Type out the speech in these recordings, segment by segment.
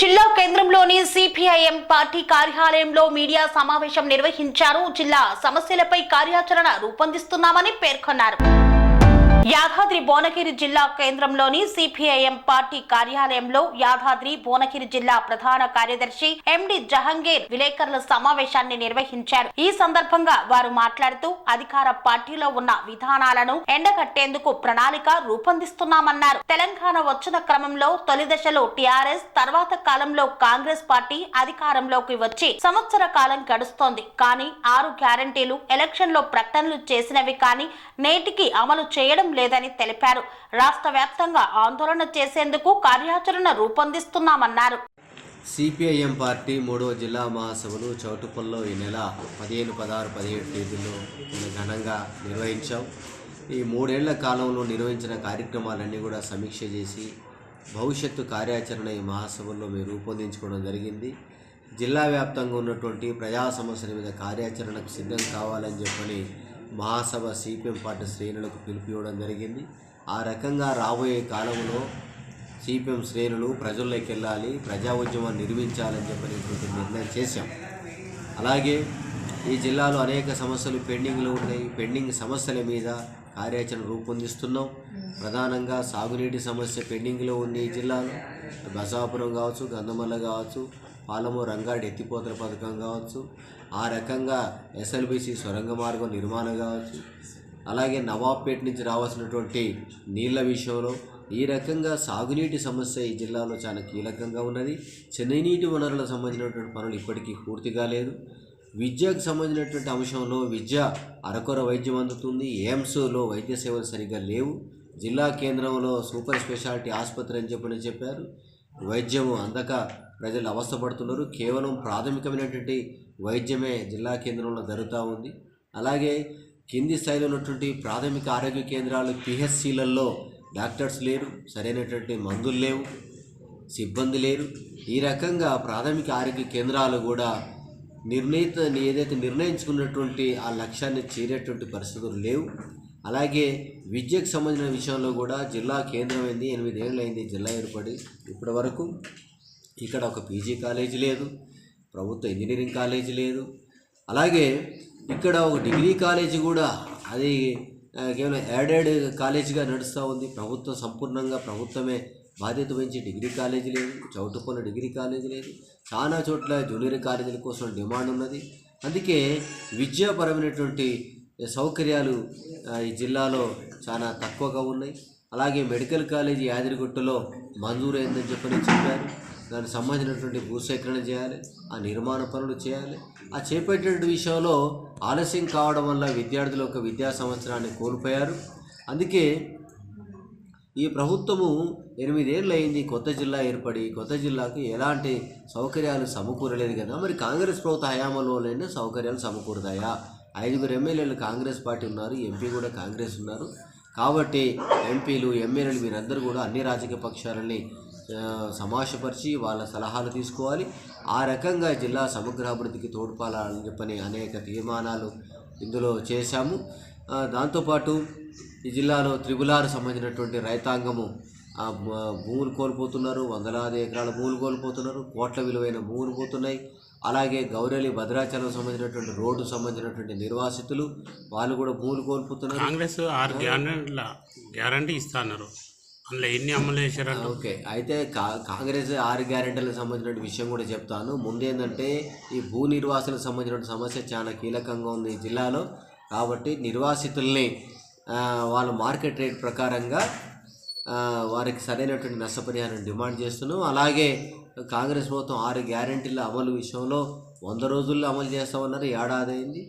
జిల్లా కేంద్రంలోని CPIM party కార్యాలయంలో మీడియా సమావేశం నిర్వహించారు. జిల్లా సమస్యలపై కార్యాచరణ రూపొందిస్తున్నామని పేర్కొన్నారు. యాదాద్రి భువనగిరి జిల్లా కేంద్రంలోని సిపిఐఎం పార్టీ కార్యాలయంలో యాదాద్రి భువనగిరి జిల్లా ప్రధాన కార్యదర్శి ఎండి జహంగీర్ విలేకరుల సమావేశాన్ని నిర్వహించారు. ఈ సందర్భంగా వారు మాట్లాడుతూ అధికార పార్టీలో ఉన్న విధానాలను ఎండగట్టేందుకు ప్రణాళిక రూపొందిస్తున్నామన్నారు. తెలంగాణ వచ్చిన క్రమంలో తొలి దశలో టిఆర్ఎస్ తర్వాత కాలంలో కాంగ్రెస్ పార్టీ అధికారంలోకి వచ్చి సంవత్సర కాలం గడుస్తోంది. కానీ ఆరు గ్యారంటీలు ఎలక్షన్లో ప్రకటనలు చేసినవి కానీ నేటికి అమలు చేయడం లేదని తెలిపారు. రాష్ట్ర వ్యాప్తంగా ఆందోళన చేసేందుకు కార్యాచరణ రూపొందిస్తున్నామన్నారు. సిపిఐఎం పార్టీ మూడవ జిల్లా మహాసభలు చౌటుపల్లో ఈ నెల పదిహేను పదహారు పదిహేడు తేదీల్లో ఘనంగా నిర్వహించాం. ఈ మూడేళ్ళ కాలంలో నిర్వహించిన కార్యక్రమాలన్నీ కూడా సమీక్ష చేసి భవిష్యత్తు కార్యాచరణ ఈ మహాసభల్లో మేము రూపొందించుకోవడం జరిగింది. జిల్లా వ్యాప్తంగా ఉన్నటువంటి ప్రజా సమస్యల మీద కార్యాచరణకు సిద్ధం కావాలని చెప్పని మహాసభ సిపిఎం పార్టీ శ్రేణులకు పిలుపునివ్వడం జరిగింది. ఆ రకంగా రాబోయే కాలంలో సిపిఎం శ్రేణులు ప్రజల్లోకి వెళ్ళాలి ప్రజా ఉద్యమం నిర్మించాలని చెప్పినటువంటి నిర్ణయం చేశాం. అలాగే ఈ జిల్లాలో అనేక సమస్యలు పెండింగ్లో ఉన్నాయి. పెండింగ్ సమస్యల మీద కార్యాచరణ రూపొందిస్తున్నాం. ప్రధానంగా సాగునీటి సమస్య పెండింగ్లో ఉంది ఈ జిల్లాలో. బసాపురం కావచ్చు గంధమల్ల కావచ్చు పాలము రంగారెడ్డి ఎత్తిపోతల పథకం కావచ్చు ఆ రకంగా ఎస్ఎల్బిసి సొరంగ మార్గం నిర్మాణం కావచ్చు. అలాగే నవాబ్పేట నుంచి రావాల్సినటువంటి నీళ్ళ విషయంలో ఈ రకంగా సాగునీటి సమస్య ఈ జిల్లాలో చాలా కీలకంగా ఉన్నది. చెన్నైనీటి వనరులకు సంబంధించినటువంటి పనులు ఇప్పటికీ పూర్తి కాలేదు. విద్యకు సంబంధించినటువంటి అంశంలో విద్య అరకొర వైద్యం అందుతుంది. ఎయిమ్స్లో వైద్య సేవలు సరిగ్గా లేవు. జిల్లా కేంద్రంలో సూపర్ స్పెషాలిటీ ఆసుపత్రి అని చెప్పని చెప్పారు. వైద్యము అందక ప్రజలు అవస్థపడుతున్నారు. కేవలం ప్రాథమికమైనటువంటి వైద్యమే జిల్లా కేంద్రంలో జరుగుతూ ఉంది. అలాగే కింది స్థాయిలో ఉన్నటువంటి ప్రాథమిక ఆరోగ్య కేంద్రాలు పిహెచ్సిలలో డాక్టర్స్ లేరు సరైనటువంటి మందులు లేవు సిబ్బంది లేరు. ఈ రకంగా ప్రాథమిక ఆరోగ్య కేంద్రాలు కూడా నిర్ణీత ఏదైతే నిర్ణయించుకున్నటువంటి ఆ లక్ష్యాన్ని చేరేటువంటి పరిస్థితులు లేవు. అలాగే విద్యకు సంబంధించిన విషయంలో కూడా జిల్లా కేంద్రమైంది ఎనిమిదేళ్ళు అయింది జిల్లా ఏర్పడి ఇప్పటి వరకు. ఇక్కడ ఒక పీజీ కాలేజీ లేదు ప్రభుత్వ ఇంజనీరింగ్ కాలేజీ లేదు. అలాగే ఇక్కడ ఒక డిగ్రీ కాలేజీ కూడా అది కేవలం యాడెడ్ కాలేజీగా నడుస్తూ ఉంది. ప్రభుత్వం సంపూర్ణంగా ప్రభుత్వమే బాధ్యత వహించి డిగ్రీ కాలేజీ లేదు చౌటుపల్లి డిగ్రీ కాలేజీ లేదు. చాలా చోట్ల జూనియర్ కాలేజీల కోసం డిమాండ్ ఉన్నది. అందుకే విద్యాపరమైనటువంటి సౌకర్యాలు ఈ జిల్లాలో చాలా తక్కువగా ఉన్నాయి. అలాగే మెడికల్ కాలేజీ యాదిరిగుట్టలో మంజూరు అయిందని చెప్పని చెప్పారు. దానికి సంబంధించినటువంటి భూసేకరణ చేయాలి ఆ నిర్మాణ పనులు చేయాలి. ఆ చేపట్టేటువంటి విషయంలో ఆలస్యం కావడం వల్ల విద్యార్థులు ఒక విద్యా సంవత్సరాన్ని కోల్పోయారు. అందుకే ఈ ప్రభుత్వము ఎనిమిదేళ్ళు అయింది కొత్త జిల్లా ఏర్పడి కొత్త జిల్లాకు ఎలాంటి సౌకర్యాలు సమకూరలేదు కదా. మరి కాంగ్రెస్ ప్రభుత్వ హయాంలోనే సౌకర్యాలు సమకూరుతాయా? ఐదుగురు ఎమ్మెల్యేలు కాంగ్రెస్ పార్టీ ఉన్నారు ఎంపీ కూడా కాంగ్రెస్ ఉన్నారు. కాబట్టి ఎంపీలు ఎమ్మెల్యేలు మీరందరూ కూడా అన్ని రాజకీయ పక్షాలని సమాషపరిచి వాళ్ళ సలహాలు తీసుకోవాలి. ఆ రకంగా జిల్లా సమగ్రాభివృద్ధికి తోడ్పాలని చెప్పని అనేక తీర్మానాలు ఇందులో చేశాము. దాంతోపాటు ఈ జిల్లాలో త్రిబులారు సంబంధించినటువంటి రైతాంగము భూములు కోల్పోతున్నారు. వందలాది ఎకరాల భూములు కోల్పోతున్నారు. కోట్ల విలువైన భూములు పోతున్నాయి. అలాగే గౌరెలి భద్రాచలం సంబంధించినటువంటి రోడ్డు సంబంధించినటువంటి నిర్వాసితులు వాళ్ళు కూడా భూములు కోల్పోతున్నారు. కాంగ్రెస్ ఆరు గ్యారంటీ ఇస్తా అన్నారు. అందులో ఎన్ని అమలు చేశారంటే? ఓకే అయితే కా కాంగ్రెస్ ఆరు గ్యారెంటీలకు సంబంధించిన విషయం కూడా చెప్తాను. ముందేంటంటే ఈ భూ నిర్వాసులకు సంబంధించిన సమస్య చాలా కీలకంగా ఉంది ఈ జిల్లాలో. కాబట్టి నిర్వాసితుల్ని వాళ్ళ మార్కెట్ రేట్ ప్రకారంగా వారికి సరైనటువంటి నష్టపరిహారం డిమాండ్ చేస్తున్నాం. అలాగే కాంగ్రెస్ ప్రభుత్వం ఆరు గ్యారెంటీల అమలు విషయంలో వంద రోజుల్లో అమలు చేస్తామన్నారు. ఏడాది అయింది.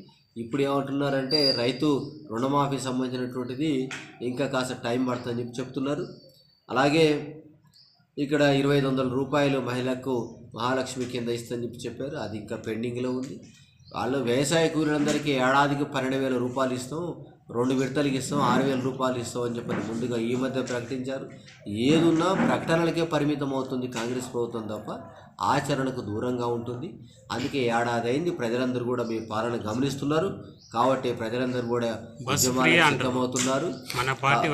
ఇప్పుడు ఏమంటున్నారంటే రైతు రుణమాఫీ సంబంధించినటువంటిది ఇంకా కాస్త టైం పడుతుందని చెప్పి చెప్తున్నారు. అలాగే ఇక్కడ ఇరవై ఐదు వందల రూపాయలు మహిళకు మహాలక్ష్మి కింద ఇస్తుందని చెప్పి చెప్పారు. అది ఇంకా పెండింగ్లో ఉంది. వాళ్ళు వ్యవసాయ కూలీలందరికీ ఏడాదికి పన్నెండు వేల రూపాయలు ఇస్తాం రెండు విడతలకి ఇస్తాం ఆరు వేల రూపాయలు ఇస్తాం అని చెప్పని ముందుగా ఈ మధ్య ప్రకటించారు. ఏదున్నా ప్రకటనలకే పరిమితం అవుతుంది కాంగ్రెస్ ప్రభుత్వం తప్ప ఆచరణకు దూరంగా ఉంటుంది. అందుకే ఏడాది అయింది ప్రజలందరూ కూడా మీ పాలన గమనిస్తున్నారు. కాబట్టి ప్రజలందరూ కూడా. సిద్ధమవుతున్నారు. మన పార్టీ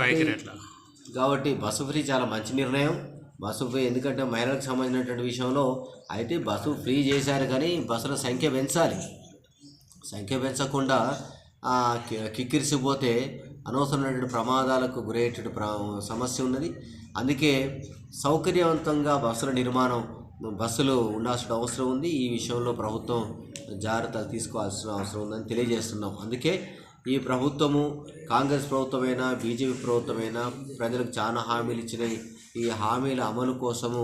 కాబట్టి బస్సు ఫ్రీ చాలా మంచి నిర్ణయం. బస్సు ఫ్రీ ఎందుకంటే మహిళలకు సంబంధించినటువంటి విషయంలో అయితే బస్సు ఫ్రీ చేశారు కానీ బస్సుల సంఖ్య పెంచాలి. సంఖ్య పెంచకుండా కిక్కిరిసిపోతే అనవసరమైనటువంటి ప్రమాదాలకు గురయ్యేటువంటి ప్ర సమస్య ఉన్నది. అందుకే సౌకర్యవంతంగా బస్సుల నిర్మాణం బస్సులు ఉండాల్సిన అవసరం ఉంది. ఈ విషయంలో ప్రభుత్వం జాగ్రత్తలు తీసుకోవాల్సిన అవసరం ఉందని తెలియజేస్తున్నాం. అందుకే ఈ ప్రభుత్వము కాంగ్రెస్ ప్రభుత్వమైనా బీజేపీ ప్రభుత్వమైనా ప్రజలకు చాలా హామీలు ఇచ్చినాయి. ఈ హామీల అమలు కోసము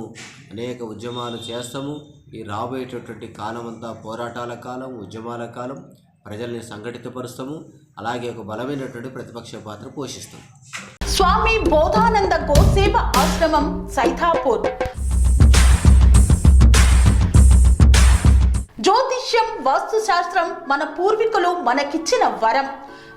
అనేక ఉద్యమాలు చేస్తాము. ఈ రాబోయేటటువంటి కాలం అంతా పోరాటాల కాలం ఉద్యమాల కాలం ప్రజల్ని సంఘటితపరుస్తాము. అలాగే ఒక బలమైనటువంటి ప్రతిపక్ష పాత్ర పోషిస్తాం స్వామి బోధానంద గోసేవ ఆశ్రమం సైతాపూర్. జ్యోతిష్యం వాస్తుశాస్త్రం మన పూర్వీకులు మనకిచ్చిన వరం.